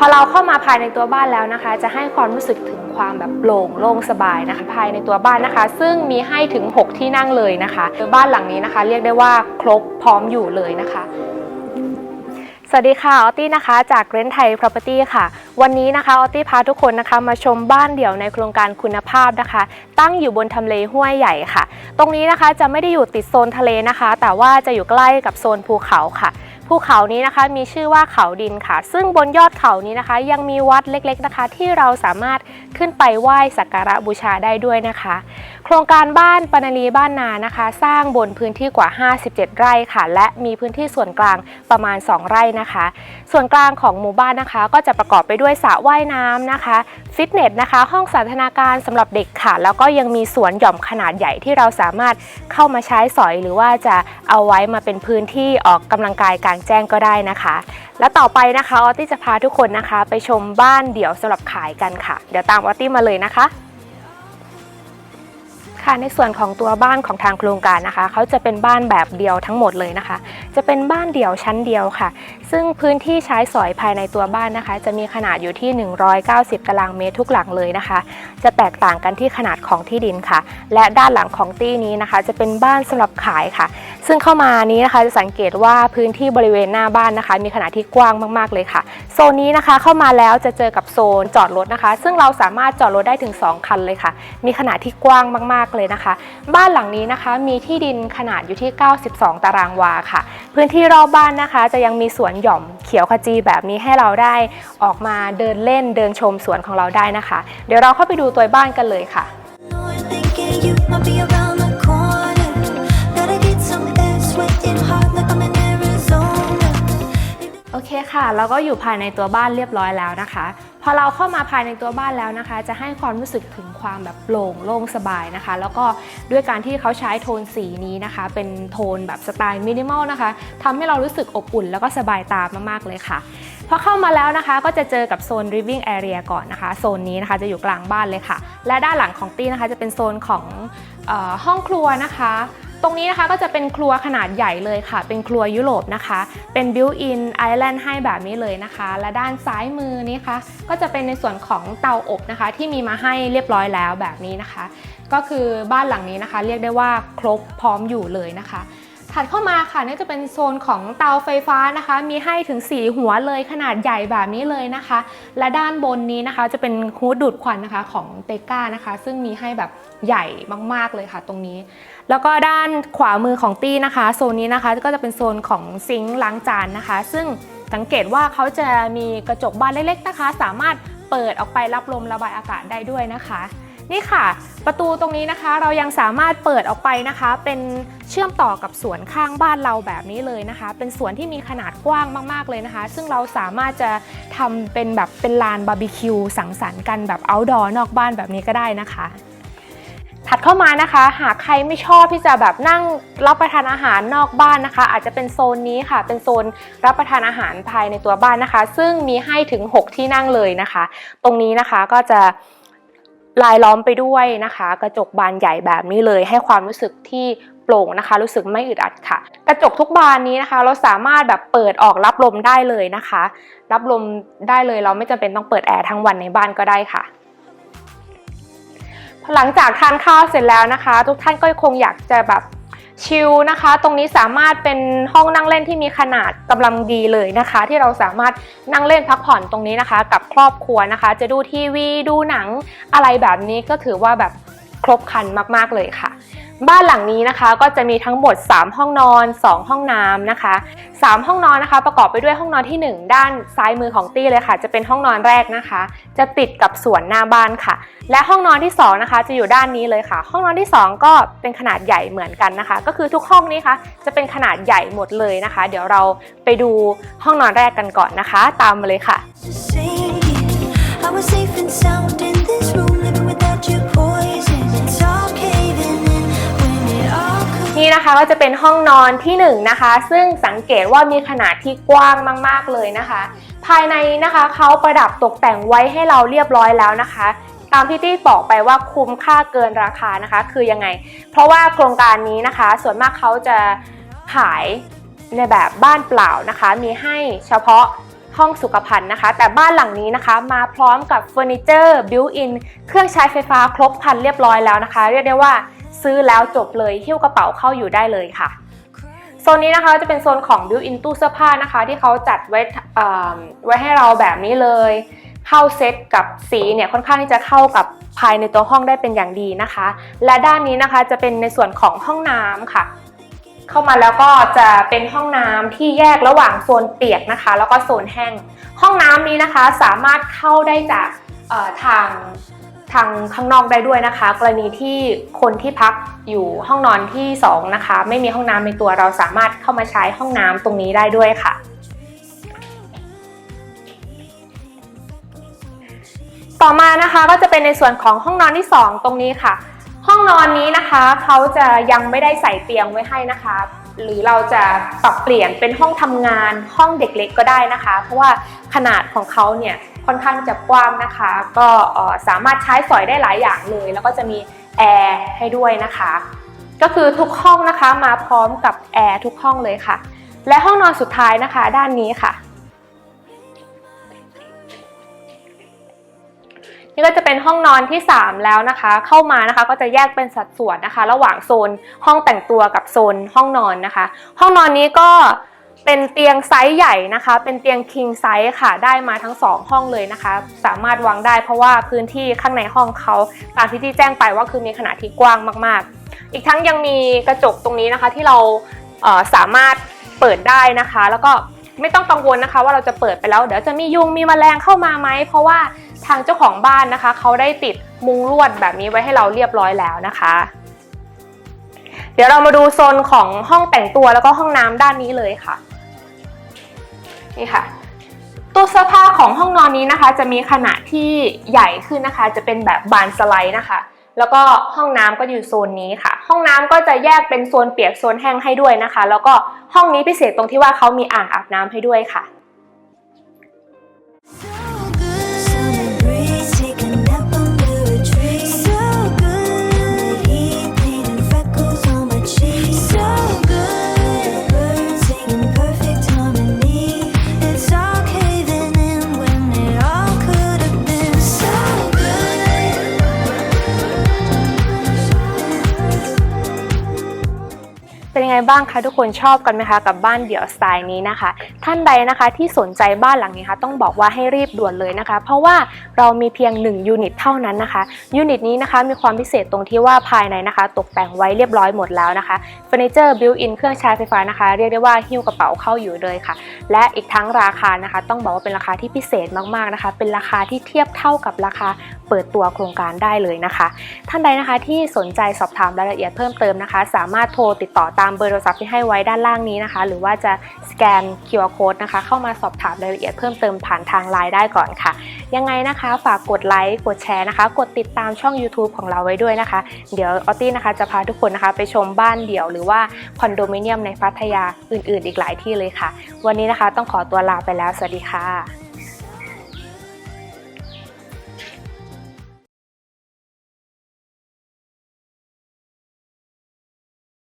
พอเราเข้ามาภายในตัวบ้านแล้วนะคะ จะให้ความรู้สึกถึงความแบบโปร่งโล่งสบายนะคะ ภายในตัวบ้านนะคะ ซึ่งมีให้ถึง 6 ที่นั่งเลยนะคะบ้านหลังนี้นะคะ เรียกได้ว่าครบพร้อมอยู่เลยนะคะสวัสดีค่ะออตตี้นะคะ จากเรนไทย Property ค่ะ วันนี้นะคะออตตี้พาทุกคนนะคะ มาชมบ้านเดี่ยวในโครงการคุณภาพนะคะ ตั้งอยู่บนทำเลห้วยใหญ่ค่ะ ตรงนี้นะคะจะไม่ได้อยู่ติดโซนทะเลนะคะ แต่ว่าจะอยู่ใกล้กับโซนภูเขาค่ะ ภูเขานี้นะคะมีชื่อว่าเขาดินค่ะ ซึ่งบนยอดเขานี้นะคะ ยังมีวัดเล็กๆนะคะ ที่เราสามารถขึ้นไปไหว้สักการะบูชาได้ด้วยนะคะ ครงการบ้านปนาลีบ้านนานะคะ สร้างบนพื้นที่กว่า 57 ไร่ค่ะ และมีพื้นที่ส่วนกลางประมาณ 2 ไร่นะคะ ส่วนกลางของหมู่บ้านนะคะ ก็จะประกอบไปด้วยสระว่ายน้ำนะคะฟิตเนสนะคะ ห้องสันทนาการสำหรับเด็กค่ะ แล้วก็ยังมีสวนหย่อมขนาดใหญ่ที่เราสามารถเข้ามาใช้สอย หรือว่าจะเอาไว้มาเป็นพื้นที่ออกกำลังกายกลางแจ้งก็ได้นะคะ และต่อไปนะคะออตตี้จะพาทุกคนนะคะ ไปชมบ้านเดี่ยวสำหรับขายกันค่ะ เดี๋ยวตามออตตี้มาเลยนะคะ ค่ะในส่วนของตัวบ้านของทางโครงการนะคะเขาจะเป็นบ้านแบบเดียวทั้งหมดเลยนะคะ จะเป็นบ้านเดี่ยวชั้นเดียวค่ะ ซึ่งพื้นที่ใช้สอยภายในตัวบ้านนะคะ จะมีขนาดอยู่ที่ 190 ตารางเมตรทุกหลังเลยนะคะ จะแตกต่างกันที่ขนาดของที่ดินค่ะ และด้านหลังของตี้นี้นะคะ จะเป็นบ้านสำหรับขายค่ะ ซึ่งเข้ามานี้นะคะจะสังเกตว่าพื้นที่บริเวณหน้าบ้านนะคะ มีขนาดที่กว้างมากๆเลยค่ะโซนนี้นะคะเข้ามาแล้วจะเจอกับโซนจอดรถนะคะ ซึ่งเราสามารถจอดรถได้ถึง 2 คันเลยค่ะ มีขนาดที่กว้างมากๆเลยนะคะ บ้านหลังนี้นะคะมีที่ดินขนาดอยู่ที่ 92 ตารางวาค่ะ พื้นที่รอบบ้านนะคะ จะยังมีสวนหย่อมเขียวขจีแบบนี้ให้เราได้ออกมาเดินเล่นเดินชมสวนของเราได้นะคะ เดี๋ยวเราเข้าไปดูตัวบ้านกันเลยค่ะ โอเคค่ะแล้วก็อยู่ภายในตัวบ้านเรียบร้อยแล้วนะคะ อเราเข้ามาภายในตัวบ้านแล้วนะคะ จะให้ความรู้สึกถึงความแบบโปร่งโล่งสบายนะคะ แล้วก็ด้วยการที่เขาใช้โทนสีนี้นะคะ เป็นโทนแบบสไตล์มินิมอลนะคะทำให้เรารู้สึกอบอุ่น แล้วก็สบายตามากๆเลยค่ะพอเข้ามาแล้วนะคะก็จะเจอกับโซน living area ก่อนนะคะโซนนี้นะคะจะอยู่กลางบ้านเลยค่ะ และด้านหลังของตี้นะคะจะเป็นโซนของออห้องครัวนะคะ ตรงนี้นะคะก็จะเป็นครัวขนาดใหญ่เลยค่ะ เป็นครัวยุโรปนะคะ เป็น built-in island ให้แบบนี้เลยนะคะ และด้านซ้ายมือนี้คะก็จะเป็นในส่วนของเตาอบนะคะ ที่มีมาให้เรียบร้อยแล้วแบบนี้นะคะ ก็คือบ้านหลังนี้นะคะ เรียกได้ว่าครบพร้อมอยู่เลยนะคะ ถัดเข้ามาค่ะนี่จะเป็นโซนของเตาไฟฟ้านะคะ มีให้ถึง 4 หัวเลยขนาดใหญ่แบบนี้เลยนะคะ และด้านบนนี้นะคะจะเป็นฮูดดูดควันนะคะของเตก้านะคะ ซึ่งมีให้แบบใหญ่มากๆเลยค่ะตรงนี้ แล้วก็ด้านขวามือของตี้นะคะ โซนนี้นะคะก็จะเป็นโซนของซิงค์ล้างจานนะคะ ซึ่งสังเกตว่าเขาจะมีกระจกบานเล็กๆนะคะ สามารถเปิดออกไปรับลมระบายอากาศได้ด้วยนะคะ นี่ค่ะ ประตูตรงนี้นะคะเรายังสามารถเปิดออกไปนะคะ เป็นเชื่อมต่อกับสวนข้างบ้านเราแบบนี้เลยนะคะ เป็นสวนที่มีขนาดกว้างมาก ๆ เลยนะคะ ซึ่งเราสามารถจะทำเป็นแบบเป็นลานบาร์บีคิวสังสรรค์กันแบบ outdoor นอกบ้านแบบนี้ก็ได้นะคะถัดเข้ามานะคะ หากใครไม่ชอบที่จะแบบนั่งรับประทานอาหารนอกบ้านนะคะ อาจจะเป็นโซนนี้ค่ะ เป็นโซนรับประทานอาหารภายในตัวบ้านนะคะ ซึ่งมีให้ถึง 6 ที่นั่งเลยนะคะ ตรงนี้นะคะก็จะ ลายล้อมไปด้วยนะคะ กระจกบานใหญ่แบบนี้เลย ให้ความรู้สึกที่โปร่งนะคะ รู้สึกไม่อึดอัดค่ะ กระจกทุกบานนี้นะคะ เราสามารถแบบเปิดออกรับลมได้เลยนะคะ รับลมได้เลยเราไม่จำเป็นต้องเปิดแอร์ทั้งวันในบ้านก็ได้ค่ะหลังจากทานข้าวเสร็จแล้วนะคะ ทุกท่านก็คงอยากจะแบบชิลนะคะ ตรงนี้สามารถเป็นห้องนั่งเล่นที่มีขนาดกำลังดีเลยนะคะ ที่เราสามารถนั่งเล่นพักผ่อนตรงนี้นะคะ กับครอบครัวนะคะ จะดูทีวีดูหนัง อะไรแบบนี้ก็ถือว่าแบบครบครันมากๆเลยค่ะ บ้านหลังนี้นะคะก็จะมีทั้งหมด 3 ห้องนอน 2 ห้องน้ำนะคะ 3 ห้องนอนนะคะ ประกอบไปด้วยห้องนอนที่ 1 ด้านซ้ายมือของตี้เลยค่ะ จะเป็นห้องนอนแรกนะคะ จะติดกับสวนหน้าบ้านค่ะ และห้องนอนที่ 2 นะคะ จะอยู่ด้านนี้เลยค่ะ ห้องนอนที่ 2 ก็เป็นขนาดใหญ่เหมือนกันนะคะ ก็คือทุกห้องนี้ค่ะจะเป็นขนาดใหญ่หมดเลยนะคะ เดี๋ยวเราไปดูห้องนอนแรกกันก่อนนะคะ ตามมาเลยค่ะ I was safe and sound in this room, นี่นะคะก็จะเป็นห้องนอนที่1นงนะคะ ซึ่งสังเกตว่ามีขนาดที่กว้างมาก ๆ เลยนะคะ ภายในนะคะเขาประดับตกแต่งไว้ให้เราเรียบร้อยแล้วนะคะ ตามที่ตี้บอกไปว่าคุ้มค่าเกินราคานะคะ คือยังไง เพราะว่าโครงการนี้นะคะ ส่วนมากเขาจะขายในแบบบ้านเปล่านะคะ มีให้เฉพาะ ห้องสุขภัณฑ์นะคะ แต่บ้านหลังนี้นะคะ มาพร้อมกับเฟอร์นิเจอร์บิวอินเครื่องใช้ไฟฟ้าครบครันเรียบร้อยแล้วนะคะ เรียกได้ว่าซื้อแล้วจบเลยหิ้วกระเป๋าเข้าอยู่ได้เลยค่ะโซนนี้นะคะจะเป็นโซนของ built-in ตู้เสื้อผ้านะคะ ที่เขาจัดไว้ไว้ให้เราแบบนี้เลย เข้าเซตกับสีเนี่ยค่อนข้างที่จะเข้ากับภายในตัวห้องได้เป็นอย่างดีนะคะ และด้านนี้นะคะจะเป็นในส่วนของห้องน้ำค่ะ เข้ามาแล้วก็จะเป็นห้องน้ำที่แยกระหว่างโซนเปียกนะคะ แล้วก็โซนแห้ง ห้องน้ำนี้นะคะสามารถเข้าได้จากทางทางข้างนอกได้ด้วยนะคะ กรณีที่คนที่พักอยู่ห้องนอนที่สองนะคะ ไม่มีห้องน้ำในตัวเราสามารถเข้ามาใช้ห้องน้ำตรงนี้ได้ด้วยค่ะ ต่อมานะคะก็จะเป็นในส่วนของห้องนอนที่ 2 ตรงนี้ค่ะ องนอนนี้นะคะเขาจะยังไม่ได้ใส่เตียงไว้ให้นะคะ หรือเราจะปรับเปลี่ยนเป็นห้องทำงานห้องเด็กเล็กก็ได้นะคะ เพราะว่าขนาดของเขาเนี่ยค่อนข้างจะกว้างนะคะ ก็สามารถใช้สอยได้หลายอย่างเลย แล้วก็จะมีแอร์ให้ด้วยนะคะ ก็คือทุกห้องนะคะมาพร้อมกับแอร์ทุกห้องเลยค่ะ และห้องนอนสุดท้ายนะคะ ด้านนี้ค่ะ นี่ก็จะเป็นห้องนอนที่ 3 แล้วนะคะ เข้ามานะคะก็จะแยกเป็นสัดส่วนนะคะ ระหว่างโซนห้องแต่งตัวกับโซนห้องนอนนะคะ ห้องนอนนี้ก็เป็นเตียงไซส์ใหญ่นะคะ เป็นเตียง king size ค่ะ ได้มาทั้ง 2 ห้องเลยนะคะ สามารถวางได้เพราะว่าพื้นที่ข้างในห้องเขาตามที่ที่แจ้งไปว่าคือมีขนาดที่กว้างมากๆ อีกทั้งยังมีกระจกตรงนี้นะคะที่เราสามารถเปิดได้นะคะ แล้วก็ ไม่ต้องกังวลนะคะ ว่าเราจะเปิดไปแล้ว เดี๋ยวจะมียุงมีแมลงเข้ามาไหมเพราะว่าทางเจ้าของบ้านนะคะ เขาได้ติดมุงลวดแบบนี้ไว้ให้เราเรียบร้อยแล้วนะคะ เดี๋ยวเรามาดูโซนของห้องแต่งตัวแล้วก็ห้องน้ำด้านนี้เลยค่ะนี่ค่ะตู้เสื้อผ้าของห้องนอนนี้นะคะ จะมีขนาดที่ใหญ่ขึ้นนะคะ จะเป็นแบบบานสไลด์นะคะ แล้วก็ห้องน้ำก็อยู่โซนนี้ค่ะ ห้องน้ำก็จะแยกเป็นโซนเปียกโซนแห้งให้ด้วยนะคะ แล้วก็ห้องนี้พิเศษตรงที่ว่าเขามีอ่างอาบน้ำให้ด้วยค่ะ ยังไงบ้างคะทุกคนชอบกันไหมคะกับบ้านเดี่ยวสไตล์นี้นะคะ ท่านใดนะคะที่สนใจบ้านหลังนี้คะต้องบอกว่าให้รีบด่วนเลยนะคะ เพราะว่าเรามีเพียง 1 ยูนิตเท่านั้นนะคะยูนิตนี้นะคะมีความพิเศษตรงที่ว่าภายในนะคะ ตกแต่งไว้เรียบร้อยหมดแล้วนะคะเฟอร์นิเจอร์บิวอินเครื่องใช้ไฟฟ้านะคะ เรียกได้ว่าหิ้วกระเป๋าเข้าอยู่เลยค่ะ และอีกทั้งราคานะคะ ต้องบอกว่าเป็นราคาที่พิเศษมากๆนะคะ เป็นราคาที่เทียบเท่ากับราคาเปิดตัวโครงการได้เลยนะคะ ท่านใดนะคะที่สนใจสอบถามรายละเอียดเพิ่มเติมนะคะ สามารถโทรติดต่อตามเบอร์โทรศัพท์ที่ให้ไว้ด้านล่างนี้นะคะ หรือว่าจะสแกน QR code นะคะ เข้ามาสอบถามรายละเอียดเพิ่มเติมผ่านทางไลน์ได้ก่อนค่ะ ยังไงนะคะฝากกดไลค์กดแชร์นะคะ กดติดตามช่อง YouTube ของเราไว้ด้วยนะคะ เดี๋ยวออตตี้นะคะจะพาทุกคนนะคะไปชมบ้านเดี่ยวหรือว่าคอนโดมิเนียมในพัทยาอื่น ๆ อีกหลายที่เลยค่ะ วันนี้นะคะต้องขอตัวลาไปแล้วสวัสดีค่ะ